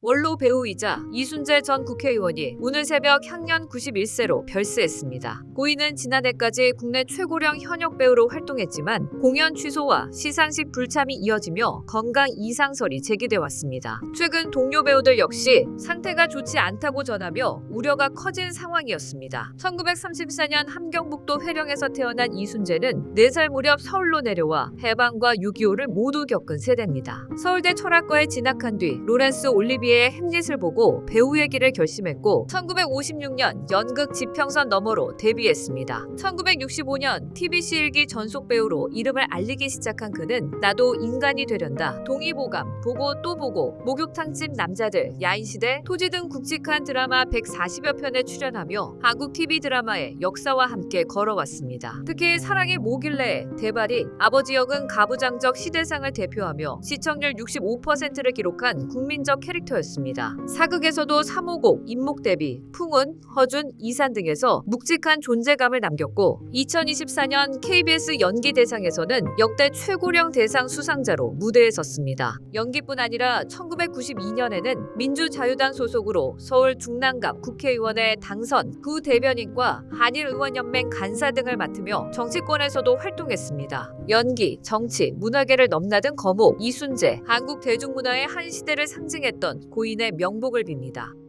원로 배우이자 이순재 전 국회의원이 오늘 새벽 향년 91세로 별세했습니다. 고인은 지난해까지 국내 최고령 현역 배우로 활동했지만 공연 취소와 시상식 불참이 이어지며 건강 이상설이 제기돼 왔습니다. 최근 동료 배우들 역시 상태가 좋지 않다고 전하며 우려가 커진 상황이었습니다. 1934년 함경북도 회령에서 태어난 이순재는 4살 무렵 서울로 내려와 해방과 6.25를 모두 겪은 세대입니다. 서울대 철학과에 진학한 뒤 로렌스 올리비 에의 햄릿을 보고 배우의 길을 결심했고 1956년 연극 지평선 너머로 데뷔했습니다. 1965년 TBC 일기 전속 배우로 이름을 알리기 시작한 그는 나도 인간이 되련다, 동의보감, 보고 또 보고, 목욕탕집 남자들, 야인시대, 토지 등 굵직한 드라마 140여 편에 출연하며 한국 TV 드라마의 역사와 함께 걸어왔습니다. 특히 사랑의 모길래, 대발이, 아버지 역은 가부장적 시대상을 대표하며 시청률 65%를 기록한 국민적 캐릭터 였습니다. 사극에서도 삼오곡, 임목대비, 풍운, 허준, 이산 등에서 묵직한 존재감을 남겼고 2024년 KBS 연기대상에서는 역대 최고령 대상 수상자로 무대에 섰습니다. 연기뿐 아니라 1992년에는 민주자유당 소속으로 서울 중랑갑 국회의원의 당선, 구 대변인과 한일의원연맹 간사 등을 맡으며 정치권에서도 활동했습니다. 연기, 정치, 문화계를 넘나든 거목, 이순재, 한국 대중문화의 한 시대를 상징했던 고인의 명복을 빕니다.